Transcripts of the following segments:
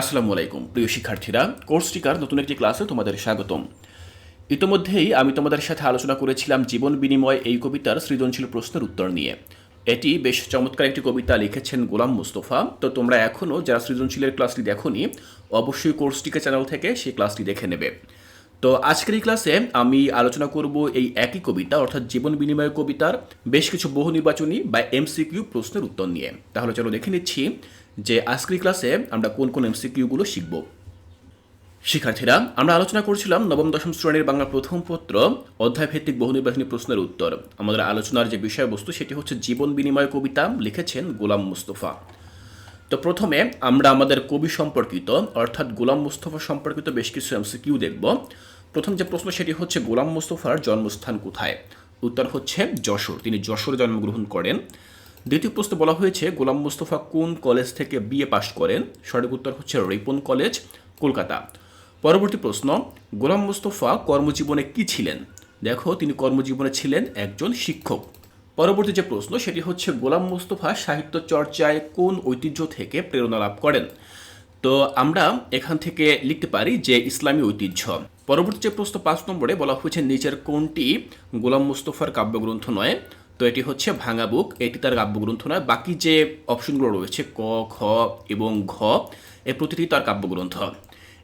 আসসালামু আলাইকুম, প্রিয় শিক্ষার্থীরা। কোর্স টিকার নতুন একটি ক্লাসে তোমাদের স্বাগতম। ইতোমধ্যেই আমি তোমাদের সাথে আলোচনা করেছিলাম জীবন বিনিময় এই কবিতার সৃজনশীল প্রশ্নের উত্তর নিয়ে। এটি বেশ চমৎকার একটি কবিতা লিখেছেন গোলাম মুস্তফা। তো তোমরা এখনও যারা সৃজনশীলের ক্লাসটি দেখোনি, অবশ্যই কোর্স টিকা চ্যানেল থেকে সেই ক্লাসটি দেখে নেবে। তো আজকের এই ক্লাসে আমি আলোচনা করব এই একই কবিতা, অর্থাৎ জীবন বিনিময় কবিতার বেশ কিছু বহু নির্বাচনী বা এমসিকিউ প্রশ্নের উত্তর নিয়ে। তাহলে চলো দেখে নিচ্ছি। যে আজকের ক্লাসে আমরা কোন কোন এমসিকিউগুলো শিখব। শিক্ষার্থীরা, আমরা আলোচনা করছিলাম নবম, দশম শ্রেণির বাংলা প্রথম পত্র অধ্যায় ভিত্তিক বহু নির্বাচনী প্রশ্নের উত্তর। আমাদের আলোচনার যে বিষয়বস্তু সেটি হচ্ছে জীবন বিনিময় কবিতা, লিখেছেন গোলাম মুস্তফা। তো প্রথমে আমরা আমাদের কবি সম্পর্কিত, অর্থাৎ গোলাম মুস্তফা সম্পর্কিত বেশ কিছু এমসিকিউ দেখব। প্রথম যে প্রশ্ন সেটি হচ্ছে, গোলাম মুস্তফার জন্মস্থান কোথায়? উত্তর হচ্ছে যশোর। তিনি যশোরে জন্মগ্রহণ করেন। দ্বিতীয় প্রশ্ন বলা হয়েছে, গোলাম মুস্তফা কোন কলেজ থেকে বিএ পাশ করেন? সঠিক উত্তর হচ্ছে রিপন কলেজ, কলকাতা। পরবর্তী প্রশ্ন, গোলাম মুস্তফা কর্মজীবনে কি ছিলেন? দেখো, তিনি কর্মজীবনে ছিলেন একজন শিক্ষক। পরবর্তী যে প্রশ্ন, সেটি হচ্ছে, গোলাম মুস্তফা সাহিত্য চর্চায় কোন ঐতিহ্য থেকে প্রেরণা লাভ করেন? তো আমরা এখান থেকে লিখতে পারি যে, ইসলামী ঐতিহ্য। পরবর্তী যে প্রশ্ন পাঁচ নম্বরে বলা হয়েছে, নিচের কোনটি গোলাম মুস্তফার কাব্যগ্রন্থ নয়? তো এটি হচ্ছে ভাঙা বুক, এটি তার কাব্যগ্রন্থ নয়, বাকি যে অপশনগুলো রয়েছে, ক, খ এবং ঘ এ প্রতিটি তার কাব্যগ্রন্থ।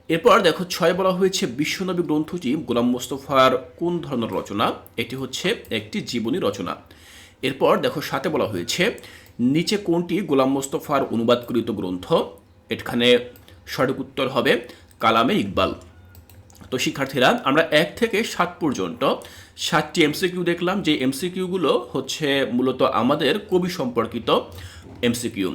এরপর দেখো, ছয় বলা হয়েছে বিশ্বনবী গ্রন্থটি গোলাম মোস্তফার কোন ধরনের রচনা? এটি হচ্ছে একটি জীবনী রচনা। এরপর দেখো সাথে বলা হয়েছে, নিচে কোনটি গোলাম মোস্তফার অনুবাদকৃত গ্রন্থ? এখানে সঠিক উত্তর হবে, কালামে ইকবাল। তো শিক্ষার্থীরা, আমরা এক থেকে সাত পর্যন্ত সাতটি এমসিকিউ দেখলাম যে এমসিকিউগুলো হচ্ছে মূলত আমাদের কবি সম্পর্কিত এমসিকিউ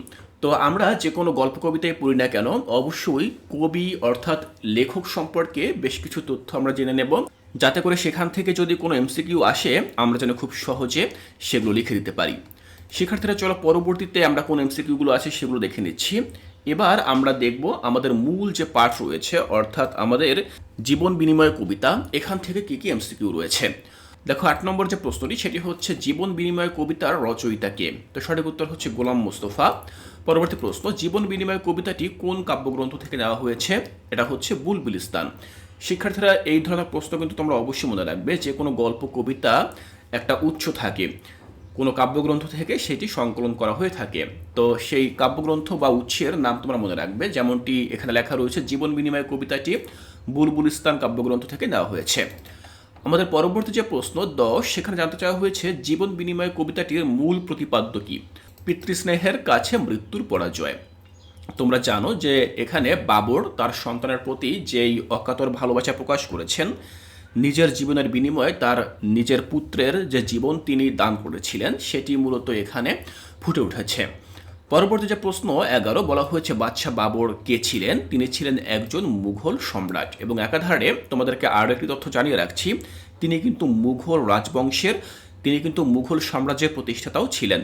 তো আমরা যে কোনো গল্প কবিতায় পড়ি না কেন, অবশ্যই কবি অর্থাৎ লেখক সম্পর্কে বেশ কিছু তথ্য আমরা জেনে নেব, যাতে করে সেখান থেকে যদি কোনো এমসিকিউ আসে, আমরা যেন খুব সহজে সেগুলো লিখে দিতে পারি। শিক্ষার্থীরা, চলো পরবর্তীতে আমরা কোন এমসিকিউগুলো আছে সেগুলো দেখে নিচ্ছি। এবার আমরা দেখব আমাদের মূল যে পাঠ রয়েছে, অর্থাৎ আমাদের জীবন বিনিময় কবিতা, এখান থেকে কি কি এমসিকিউ রয়েছে। দেখো, আট নম্বর যে প্রশ্নটি, সেটি হচ্ছে, জীবন বিনিময় কবিতার রচয়িতা কে? তো সঠিক উত্তর হচ্ছে গোলাম মোস্তফা। পরবর্তী প্রশ্ন, জীবন বিনিময় কবিতাটি কোন কাব্যগ্রন্থ থেকে নেওয়া হয়েছে? এটা হচ্ছে বুলবুলিস্তান। শিক্ষার্থীরা এই ধরনের প্রশ্ন কিন্তু তোমরা অবশ্যই মনে রাখবে যে কোনো গল্প, কবিতা একটা উৎস থাকে। কোনো কাব্যগ্রন্থ থেকে সেটি সংকলন করা হয়ে থাকে। তো সেই কাব্যগ্রন্থ বা উৎসের নাম তোমরা মনে রাখবে। যেমনটি এখানে লেখা রয়েছে, জীবন বিনিময় কবিতাটি বুলবুলিস্তান কাব্যগ্রন্থ থেকে নেওয়া হয়েছে। আমাদের পরবর্তী যে প্রশ্ন দশ, সেখানে জানতে চাওয়া হয়েছে, জীবন বিনিময় কবিতাটির মূল প্রতিপাদ্য কি? পিতৃস্নেহের কাছে মৃত্যুর পরাজয়। তোমরা জানো যে এখানে বাবর তার সন্তানের প্রতি যেই অকাতর ভালোবাসা প্রকাশ করেছেন নিজের জীবনের বিনিময়ে তার নিজের পুত্রের যে জীবন তিনি দান করেছিলেন, সেটি মূলত এখানে ফুটে উঠেছে। পরবর্তী যে প্রশ্ন, এগারো, বলা হয়েছে, বাদশাহ বাবর কে ছিলেন? তিনি ছিলেন একজন মুঘল সম্রাট। এবং একাধারে তোমাদেরকে আরও একটি তথ্য জানিয়ে রাখছি, তিনি কিন্তু মুঘল রাজবংশের, তিনি কিন্তু মুঘল সাম্রাজ্যের প্রতিষ্ঠাতাও ছিলেন।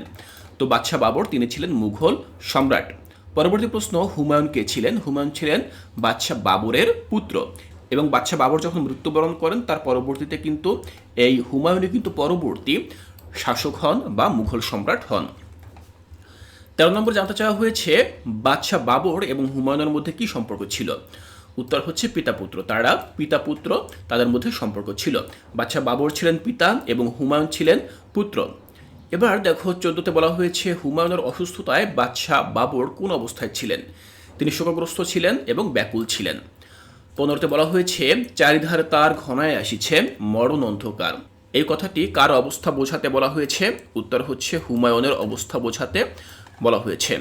তো বাদশাহ বাবর, তিনি ছিলেন মুঘল সম্রাট। পরবর্তী প্রশ্ন, হুমায়ুন কে ছিলেন? হুমায়ুন ছিলেন বাদশাহ বাবরের পুত্র। এবং বাদশাহ বাবর যখন মৃত্যুবরণ করেন, তার পরবর্তীতে কিন্তু এই হুমায়ুনই কিন্তু পরবর্তী শাসক হন বা মুঘল সম্রাট হন। তেরো নম্বর জানতে চাওয়া হয়েছে, বাদশাহ বাবর এবং হুমায়ুনের মধ্যে কি সম্পর্ক ছিল? উত্তর হচ্ছে পিতা পুত্র। তারা পিতা পুত্র, তাদের মধ্যে সম্পর্ক ছিল। বাদশাহ বাবর ছিলেন পিতা এবং হুমায়ুন ছিলেন পুত্র। এবার দেখো, চোদ্দতে বলা হয়েছে, হুমায়ুনের অসুস্থতায় বাদশাহ বাবর কোন অবস্থায় ছিলেন? তিনি শোকগ্রস্ত ছিলেন এবং ব্যাকুল ছিলেন। পনেরোতে বলা হয়েছে, চারিধারে তার ঘনায় আসিছে মরণ অন্ধকার। এই কথাটি কার অবস্থা বোঝাতে বলা হয়েছে? উত্তর হচ্ছে, হুমায়ুনের অবস্থা বোঝাতে বলা হয়েছে।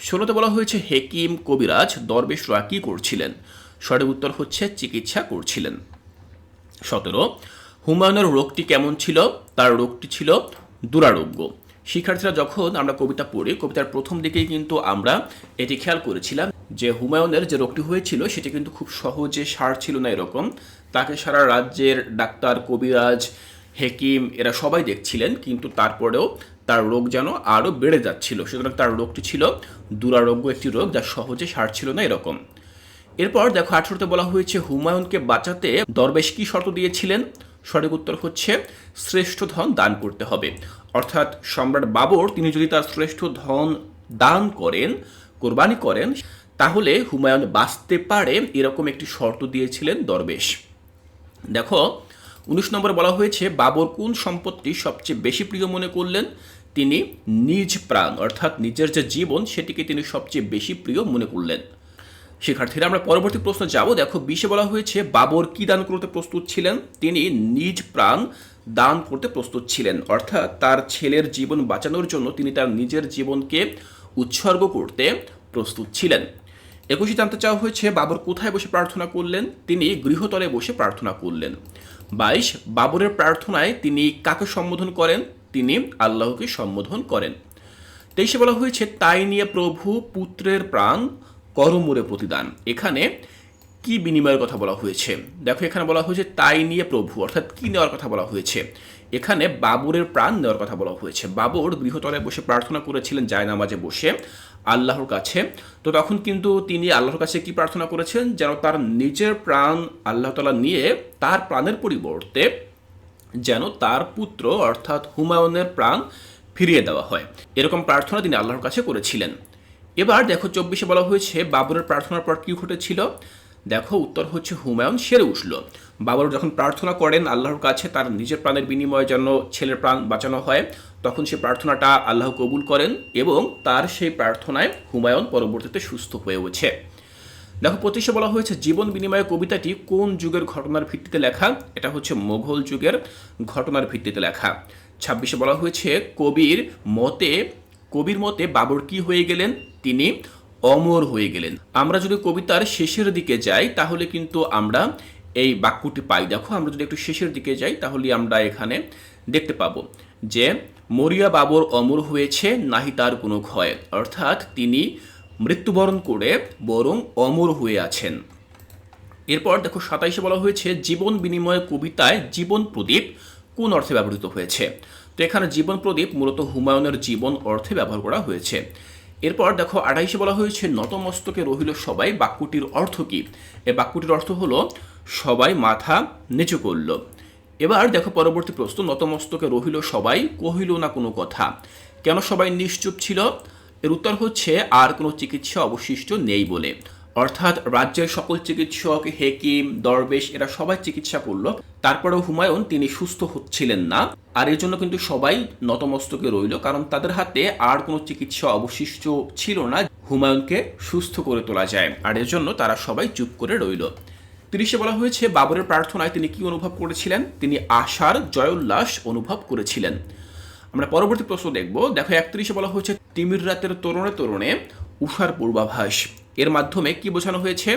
ষোলোতে বলা হয়েছে, হেকিম কবিরাজ দরবেশরা কি করছিলেন। সঠিক উত্তর হচ্ছে, চিকিৎসা করছিলেন। সতেরো, হুমায়ুনের রোগটি কেমন ছিল? তার রোগটি ছিল দুরারোগ্য। শিক্ষার্থীরা যখন আমরা কবিতা পড়ি, কবিতার প্রথম দিকেই কিন্তু আমরা এটি খেয়াল করেছিলাম যে হুমায়ুনের যে রোগটি হয়েছিল, সেটি কিন্তু খুব সহজে সার ছিল না এরকম। তাকে সারা রাজ্যের ডাক্তার, কবিরাজ, হেকিম এরা সবাই দেখছিলেন, কিন্তু তারপরেও তার রোগ যেন আরও বেড়ে যাচ্ছিল। সুতরাং তার রোগটি ছিল দুরারোগ্য একটি রোগ যা সহজে সার ছিল না এরকম। এরপর দেখো, আঠারোতে বলা হয়েছে, হুমায়ুনকে বাঁচাতে দরবেশ কি শর্ত দিয়েছিলেন? সঠিক উত্তর হচ্ছে, শ্রেষ্ঠ ধন দান করতে হবে। অর্থাৎ সম্রাট বাবর তিনি যদি তার শ্রেষ্ঠ ধন দান করেন, কোরবানি করেন, তাহলে হুমায়ুন বাঁচতে পারে এরকম একটি শর্ত দিয়েছিলেন দরবেশ। দেখো, উনিশ নম্বরে বলা হয়েছে, বাবর কোন সম্পত্তি সবচেয়ে বেশি প্রিয় মনে করলেন? তিনি নিজ প্রাণ, অর্থাৎ নিজের যে জীবন, সেটিকে তিনি সবচেয়ে বেশি প্রিয় মনে করলেন। শিক্ষার্থীরা, আমরা পরবর্তী প্রশ্ন যাব। দেখো, বিশে বলা হয়েছে, বাবর কি দান করতে প্রস্তুত ছিলেন? তিনি নিজ প্রাণ দান করতে প্রস্তুত ছিলেন। অর্থাৎ তার ছেলের জীবন বাঁচানোর জন্য তিনি তার নিজের জীবনকে উৎসর্গ করতে প্রস্তুত ছিলেন। একুশে জানতে চাওয়া হয়েছে, বাবর কোথায় বসে প্রার্থনা করলেন? তিনি গৃহতলে বসে প্রার্থনা করলেন। বাইশ, বাবরের প্রার্থনায় তিনি কাকে সম্বোধন করেন? তিনি আল্লাহকে সম্বোধন করেন। তেইশে বলা হয়েছে, তাই নিয়ে প্রভু পুত্রের প্রাণ করমুরে প্রতিদান। এখানে কি বিনিময়ের কথা বলা হয়েছে? দেখো, এখানে বলা হয়েছে, তাই নিয়ে প্রভু, অর্থাৎ কি নেওয়ার কথা বলা হয়েছে? এখানে বাবরের প্রাণ নেওয়ার কথা বলা হয়েছে। বাবর গৃহতলায় বসে প্রার্থনা করেছিলেন, জায়নামাজে বসে আল্লাহর কাছে। তো তখন কিন্তু তিনি আল্লাহর কাছে কি প্রার্থনা করেছেন? যেন তার নিজের প্রাণ আল্লাহ তালা নিয়ে তার প্রাণের পরিবর্তে যেন তার পুত্র, অর্থাৎ হুমায়ুনের প্রাণ ফিরিয়ে দেওয়া হয়। এরকম প্রার্থনা তিনি আল্লাহর কাছে করেছিলেন। এবার দেখো, চব্বিশে বলা হয়েছে, বাবরের প্রার্থনার পর কি ঘটেছিল? দেখো, উত্তর হচ্ছে হুমায়ুন সেরে উঠল। বাবর যখন প্রার্থনা করেন আল্লাহর কাছে, তার নিজের প্রাণের বিনিময়ে যেন ছেলের প্রাণ বাঁচানো হয়, তখন সে প্রার্থনাটা আল্লাহ কবুল করেন এবং তার সেই প্রার্থনায় হুমায়ুন পরবর্তীতে সুস্থ হয়ে ওঠে। দেখো পঁচিশে বলা হয়েছে, জীবন বিনিময় কবিতাটি কোন যুগের ঘটনার ভিত্তিতে লেখা? এটা হচ্ছে মোঘল যুগের ঘটনার ভিত্তিতে লেখা। ছাব্বিশে বলা হয়েছে, কবির মতে কবির মতে বাবর কি হয়ে গেলেন? তিনি অমর হয়ে গেলেন। আমরা যদি কবিতার শেষের দিকে যাই, তাহলে কিন্তু আমরা এই বাক্যটি পাই। দেখো, আমরা যদি একটু শেষের দিকে যাই, তাহলে আমরা এখানে দেখতে পাবো যে, মরিয়া বাবর অমর হয়েছে, নাহি তার কোনো ক্ষয়। অর্থাৎ তিনি মৃত্যুবরণ করে বরং অমর হয়ে আছেন। এরপর দেখো, সাতাইশে বলা হয়েছে, জীবন বিনিময় কবিতায় জীবন প্রদীপ কোন অর্থে ব্যবহৃত হয়েছে? তো এখানে জীবন প্রদীপ মূলত হুমায়ুনের জীবন অর্থে ব্যবহার করা হয়েছে। এরপর দেখো আড়াইশে বলা হয়েছে, নতমস্তকে রহিল সবাই, বাক্যটির অর্থ কি? এ বাক্যটির অর্থ হলো, সবাই মাথা নিচু করল। এবার দেখো পরবর্তী প্রশ্ন, নতমস্তকে রহিল সবাই কহিল না কোনো কথা? কেন সবাই নিশ্চুপ ছিল? এর উত্তর হচ্ছে, আর কোনো চিকিৎসা অবশিষ্ট নেই বলে। অর্থাৎ রাজ্যের সকল চিকিৎসক, হেকিম, দরবেশ এরা সবাই চিকিৎসা করল তারপরেও হুমায়ুন তিনি সুস্থ হচ্ছিলেন না। আর এর জন্য কিন্তু সবাই নতমস্তকে রইল, কারণ তাদের হাতে আর কোনো চিকিৎসা অবশিষ্ট ছিল না। হুমায়ুনকে সুস্থ করে তোলা যায়। আর এর জন্য তারা সবাই চুপ করে রইল। তিরিশে বলা হয়েছে, বাবরের প্রার্থনায় তিনি কি অনুভব করেছিলেন? তিনি আশার জয়োল্লাস অনুভব করেছিলেন। আমরা পরবর্তী প্রশ্ন দেখব। দেখো, একত্রিশে বলা হয়েছে, তিমির রাতের তরুণে তরুণে উষার পূর্বাভাস। এর মাধ্যমে কি বোঝানো হয়েছে?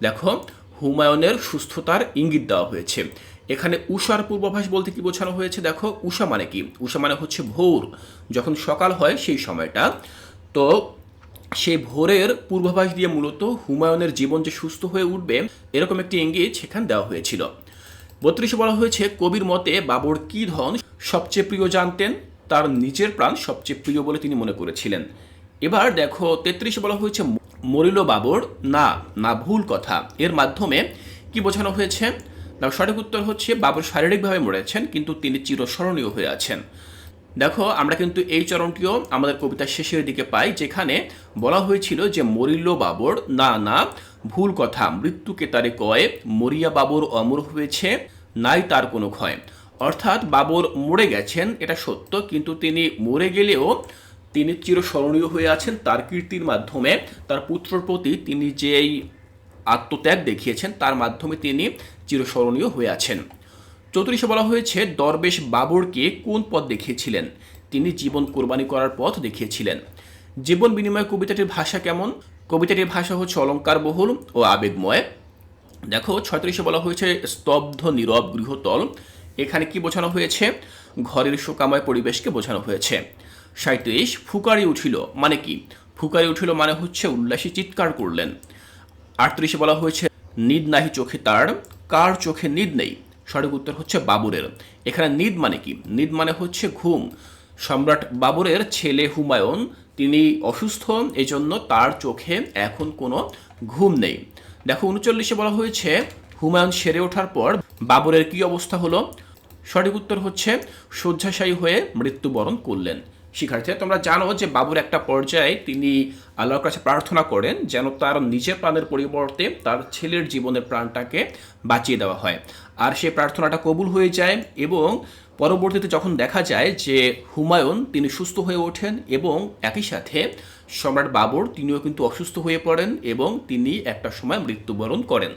দেখো, হুমায়ুনের সুস্থতার ইঙ্গিত দেওয়া হয়েছে। এখানে উষার পূর্বাভাস বলতে কি বোঝানো হয়েছে? দেখো, উষা মানে কি? উষা মানে হচ্ছে ভোর। যখন সকাল হয় সেই সময়টা। তো সেই ভোরের পূর্বাভাস দিয়ে মূলত হুমায়ুনের জীবন যে সুস্থ হয়ে উঠবে, এরকম একটি ইঙ্গিত সেখানে দেওয়া হয়েছিল। বত্রিশে বলা হয়েছে, কবির মতে বাবর কি ধন সবচেয়ে প্রিয় জানতেন? তার নিজের প্রাণ সবচেয়ে প্রিয় বলে তিনি মনে করেছিলেন। এবার দেখো তেত্রিশে বলা হয়েছে মরিল বাবর। না না, ভুল কথা। এর মাধ্যমে কি বোঝানো হয়েছে? না, সঠিক উত্তর হচ্ছে বাবর শারীরিকভাবে মরেছেন, কিন্তু তিনি চিরস্মরণীয় হয়ে আছেন। দেখো, আমরা কিন্তু এই চরণটিও আমাদের কবিতার শেষের দিকে পাই, যেখানে বলা হয়েছিল যে মরিল বাবর, না না, ভুল কথা, মৃত্যুকে তারে কয়, মরিয়া বাবর অমর হয়েছে, নাই তার কোনো ক্ষয়। অর্থাৎ বাবর মরে গেছেন, এটা সত্য, কিন্তু তিনি মরে গেলেও তিনি চিরস্মরণীয় হয়ে আছেন তার কীর্তির মাধ্যমে। তার পুত্রর প্রতি তিনি যেই আত্মত্যাগ দেখিয়েছেন, তার মাধ্যমে তিনি চিরস্মরণীয় হয়ে আছেন। চৌত্রিশে বলা হয়েছে, দরবেশ বাবরকে কোন পথ দেখিয়েছিলেন? তিনি জীবন কোরবানি করার পথ দেখিয়েছিলেন। জীবন বিনিময় কবিতাটির ভাষা কেমন? কবিতাটির ভাষা হচ্ছে অলঙ্কারবহুল ও আবেগময়। দেখো, ছয়ত্রিশে বলা হয়েছে, স্তব্ধ নীরব গৃহতল। এখানে কি বোঝানো হয়েছে? ঘরের শোকাময় পরিবেশকে বোঝানো হয়েছে। সাঁত্রিশ ফুকারি উঠিল মানে কি? ফুকারি উঠিল মানে হচ্ছে উল্লাসী চিৎকার করলেন। আটত্রিশে বলা হয়েছে, নিদ নাহি চোখে তার, কার চোখে নিদ নেই? সঠিক উত্তর হচ্ছে বাবুরের। এখানে নিদ মানে কি? নিদ মানে হচ্ছে ঘুম। সম্রাট বাবরের ছেলে হুমায়ুন, তিনি অসুস্থ, এজন্য তার চোখে এখন কোনো ঘুম নেই। দেখো, উনচল্লিশে বলা হয়েছে, হুমায়ুন সেরে ওঠার পর বাবরের কি অবস্থা হলো? সঠিক উত্তর হচ্ছে, শয্যাশায়ী হয়ে মৃত্যুবরণ করলেন। শিক্ষার্থীরা তোমরা জানো যে বাবুর একটা পর্যায়ে তিনি আল্লাহর কাছে প্রার্থনা করেন যেন তার নিজের প্রাণের পরিবর্তে তার ছেলের জীবনের প্রাণটাকে বাঁচিয়ে দেওয়া হয়। আর সেই প্রার্থনাটা কবুল হয়ে যায় এবং পরবর্তীতে যখন দেখা যায় যে হুমায়ুন তিনি সুস্থ হয়ে ওঠেন এবং একই সাথে সম্রাট বাবর তিনিও কিন্তু অসুস্থ হয়ে পড়েন এবং তিনি একটা সময় মৃত্যুবরণ করেন।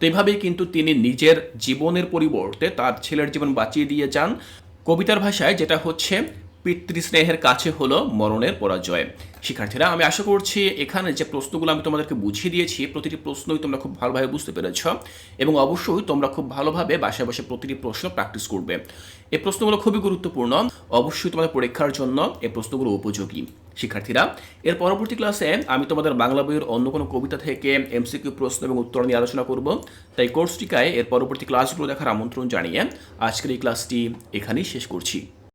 তো এইভাবেই কিন্তু তিনি নিজের জীবনের পরিবর্তে তার ছেলের জীবন বাঁচিয়ে দিয়ে যান। কবিতার ভাষায় যেটা হচ্ছে পিতৃস্নেহের কাছে হলো মরণের পরাজয়। শিক্ষার্থীরা, আমি আশা করছি এখানে যে প্রশ্নগুলো আমি তোমাদেরকে বুঝিয়ে দিয়েছি, প্রতিটি প্রশ্নই তোমরা খুব ভালোভাবে বুঝতে পেরেছ এবং অবশ্যই তোমরা খুব ভালোভাবে বাসায় বসে প্রতিটি প্রশ্ন প্র্যাকটিস করবে। এই প্রশ্নগুলো খুবই গুরুত্বপূর্ণ। অবশ্যই তোমাদের পরীক্ষার জন্য এই প্রশ্নগুলো উপযোগী। শিক্ষার্থীরা, এর পরবর্তী ক্লাসে আমি তোমাদের বাংলা বইয়ের অন্য কোনো কবিতা থেকে এমসিকিউ প্রশ্ন এবং উত্তর নিয়ে আলোচনা করব। তাই কোর্সটিকায় এর পরবর্তী ক্লাসগুলো দেখার আমন্ত্রণ জানিয়ে আজকের এই ক্লাসটি এখানেই শেষ করছি।